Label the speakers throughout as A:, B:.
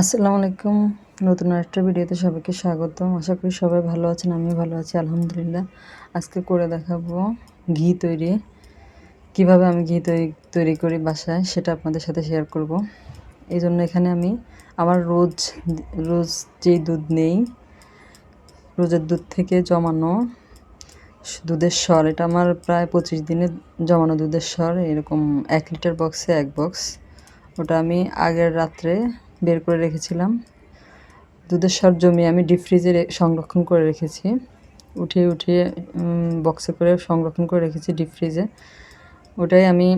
A: আসসালামু আলাইকুম। নতুন একটা ভিডিওতে সবাইকে স্বাগত আশা করি সবাই ভালো আছেন, আমিও ভালো আছি, আলহামদুলিল্লাহ। আজকে করে দেখাবো ঘি তৈরি। কীভাবে আমি ঘি তৈরি তৈরি করি বাসায় সেটা আপনাদের সাথে শেয়ার করব। এই জন্য এখানে আমি আমার রোজ রোজ যেই দুধ নেই, রোজের দুধ থেকে জমানো দুধের স্বর, এটা আমার প্রায় পঁচিশ দিনের জমানো দুধের স্বর, এরকম এক লিটার বক্সে এক বক্স ওটা আমি আগের রাত্রে বের করে রেখেছিলাম। দুধের সব জমি আমি ডিপ ফ্রিজে সংরক্ষণ করে রেখেছি। উঠিয়ে উঠিয়ে বক্সে করে সংরক্ষণ করে রেখেছি ডিপ ফ্রিজে ওটাই আমি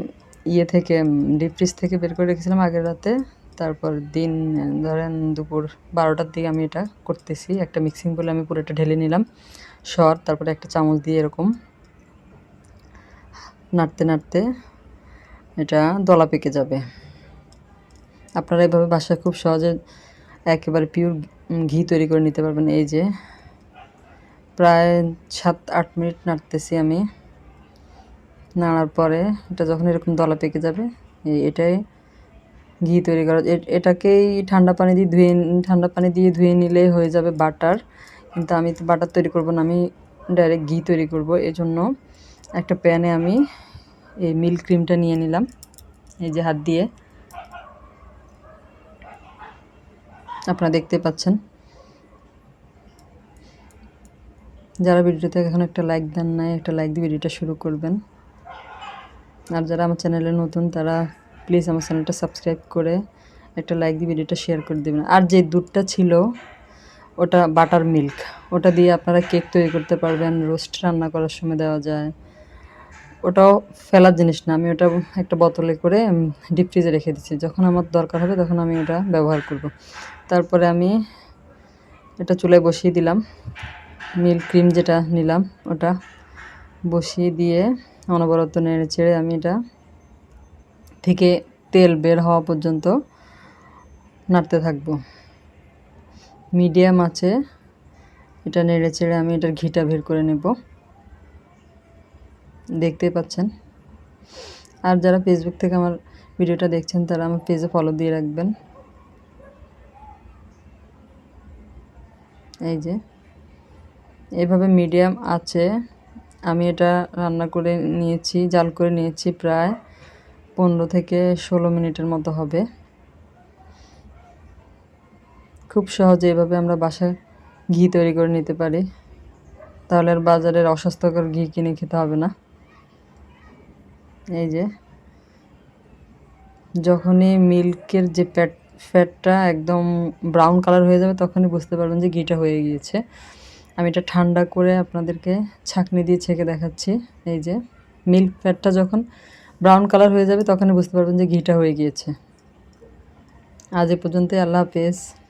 A: ইয়ে থেকে ডিপ ফ্রিজ থেকে বের করে রেখেছিলাম আগের রাতে। তারপর দিন, ধরেন দুপুর বারোটার দিকে আমি এটা করতেছি। একটা মিক্সিং বলে আমি পুরোটা ঢেলে নিলাম। সর, তারপরে একটা চামচ দিয়ে এরকম। নাড়তে নাড়তে এটা দলা পেকে যাবে। আপনারা এভাবে বাসায় খুব সহজে একেবারে পিওর ঘি তৈরি করে নিতে পারবেন। এই যে প্রায় সাত, আট মিনিট নাড়তেছি আমি। নাড়ার পরে এটা যখন এরকম দলা পেকে যাবে এটাই ঘি তৈরি করা। এটাকেই ঠান্ডা পানি দিয়ে ধুয়ে, ঠান্ডা পানি দিয়ে ধুয়ে নিলে হয়ে যাবে বাটার। কিন্তু আমি তো বাটার তৈরি করব না, আমি ডাইরেক্ট ঘি তৈরি করব। এই জন্য একটা প্যানে আমি এই মিল্ক ক্রিমটা নিয়ে নিলাম। এই যে হাত দিয়ে। আপনারা দেখতে পাচ্ছেন। যারা ভিডিওতে এখন একটা লাইক দেন নাই, একটা লাইক দিয়ে ভিডিওটা শুরু করবেন। আর যারা আমার চ্যানেলে নতুন, তারা প্লিজ আমার চ্যানেলটা সাবস্ক্রাইব করে একটা লাইক দিয়ে ভিডিওটা শেয়ার করে দেবেন। আর যে দুধটা ছিল, ওটা বাটার মিল্ক ওটা দিয়ে আপনারা কেক তৈরি করতে পারবেন রোস্ট রান্না করার সময় দেওয়া যায়। ওটাও ফেলার জিনিস না। আমি ওটা একটা বোতলে করে ডিপ ফ্রিজে রেখে দিচ্ছি। যখন আমার দরকার হবে তখন আমি ওটা ব্যবহার করব। তারপরে আমি এটা চুলায় বসিয়ে দিলাম। মিল্ক ক্রিম যেটা নিলাম, ওটা বসিয়ে দিয়ে অনবরত নেড়ে ছেড়ে আমি এটা থেকে তেল বের হওয়া পর্যন্ত নাড়তে থাকব। মিডিয়াম আছে। এটা নেড়ে চেড়ে আমি এটার ঘিটা বের করে নেব। দেখতেই পাচ্ছেন। আর যারা ফেসবুক থেকে আমার ভিডিওটা দেখছেন, তারা আমার পেজে ফলো দিয়ে রাখবেন। এই যে, এভাবে মিডিয়াম আছে। আমি এটা রান্না করে নিয়েছি, জাল করে নিয়েছি প্রায় পনেরো থেকে ষোলো মিনিটের মতো হবে। খুব সহজে এভাবে আমরা বাসায় ঘি তৈরি করে নিতে পারি। তাহলে আর বাজারের অস্বাস্থ্যকর ঘি কিনে খেতে হবে না। এই যে, যখনই মিল্কের যে প্যাট, ফ্যাটটা একদম ব্রাউন কালার হয়ে যাবে, তখনই বুঝতে পারবেন যে ঘিটা হয়ে গিয়েছে। আমি এটা ঠান্ডা করে আপনাদেরকে ছাঁকনি দিয়ে ছেঁকে দেখাচ্ছি। এই যে, মিল্ক ফ্যাটটা যখন ব্রাউন কালার হয়ে যাবে, তখনই বুঝতে পারবেন যে ঘিটা হয়ে গিয়েছে। আজ এ পর্যন্তই, আল্লাহ হাফেজ।